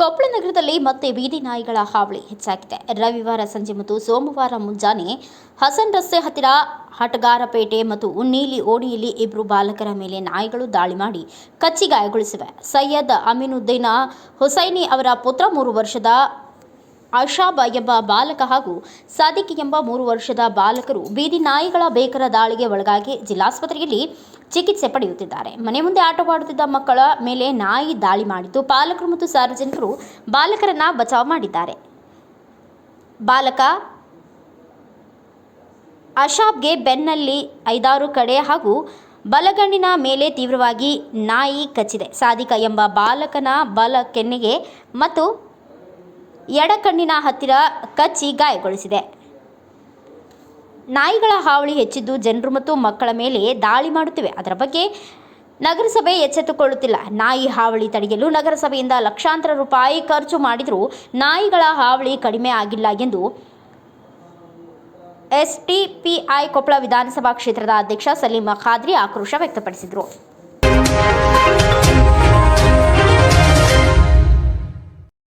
ಕೊಪ್ಪಳ ನಗರದಲ್ಲಿ ಮತ್ತೆ ಬೀದಿ ನಾಯಿಗಳ ಹಾವಳಿ ಹೆಚ್ಚಾಗಿದೆ. ರವಿವಾರ ಸಂಜೆ ಮತ್ತು ಸೋಮವಾರ ಮುಂಜಾನೆ ಹಸನ್ ರಸ್ತೆ ಹತ್ತಿರ ಹಟಗಾರಪೇಟೆ ಮತ್ತು ಉನ್ನೀಲಿ ಓಣಿಯಲ್ಲಿ ಇಬ್ಬರು ಬಾಲಕರ ಮೇಲೆ ನಾಯಿಗಳು ದಾಳಿ ಮಾಡಿ ಕಚ್ಚಿ ಗಾಯಗೊಳಿಸಿವೆ. ಸೈಯದ್ ಅಮೀನುದ್ದೀನ ಹುಸೈನಿ ಅವರ ಪುತ್ರ ಮೂರು ವರ್ಷದ ಅಶಾಬ ಎಂಬ ಬಾಲಕ ಹಾಗೂ ಸಾದಿಕ್ ಎಂಬ ಮೂರು ವರ್ಷದ ಬಾಲಕರು ಬೀದಿ ನಾಯಿಗಳ ಬೇಕರ ದಾಳಿಗೆ ಒಳಗಾಗಿ ಜಿಲ್ಲಾಸ್ಪತ್ರೆಯಲ್ಲಿ ಚಿಕಿತ್ಸೆ ಪಡೆಯುತ್ತಿದ್ದಾರೆ. ಮನೆ ಮುಂದೆ ಆಟವಾಡುತ್ತಿದ್ದ ಮಕ್ಕಳ ಮೇಲೆ ನಾಯಿ ದಾಳಿ ಮಾಡಿದ್ದು ಪಾಲಕರು ಮತ್ತು ಸಾರ್ವಜನಿಕರು ಬಾಲಕರನ್ನ ಬಚಾವ್ ಮಾಡಿದ್ದಾರೆ. ಬಾಲಕ ಅಶಾಬ್ಗೆ ಬೆನ್ನಲ್ಲಿ ಐದಾರು ಕಡೆ ಹಾಗೂ ಬಲಗಣ್ಣಿನ ಮೇಲೆ ತೀವ್ರವಾಗಿ ನಾಯಿ ಕಚ್ಚಿದೆ. ಸಾಧಿಕ ಎಂಬ ಬಾಲಕನ ಬಲ ಕೆನ್ನೆಗೆ ಮತ್ತು ಎಡಕಣ್ಣಿನ ಹತ್ತಿರ ಕಚ್ಚಿ ಗಾಯಗೊಳಿಸಿದೆ. ನಾಯಿಗಳ ಹಾವಳಿ ಹೆಚ್ಚಿದ್ದು ಜನರು ಮತ್ತು ಮಕ್ಕಳ ಮೇಲೆ ದಾಳಿ ಮಾಡುತ್ತಿವೆ. ಅದರ ಬಗ್ಗೆ ನಗರಸಭೆ ಎಚ್ಚೆತ್ತುಕೊಳ್ಳುತ್ತಿಲ್ಲ. ನಾಯಿ ಹಾವಳಿ ತಡೆಯಲು ನಗರಸಭೆಯಿಂದ ಲಕ್ಷಾಂತರ ರೂಪಾಯಿ ಖರ್ಚು ಮಾಡಿದರೂ ನಾಯಿಗಳ ಹಾವಳಿ ಕಡಿಮೆ ಆಗಿಲ್ಲ ಎಂದು ಎಸ್ಟಿಪಿಐ ಕೊಪ್ಪಳ ವಿಧಾನಸಭಾ ಕ್ಷೇತ್ರದ ಅಧ್ಯಕ್ಷ ಸಲೀಂ ಖಾದ್ರಿ ಆಕ್ರೋಶ ವ್ಯಕ್ತಪಡಿಸಿದರು.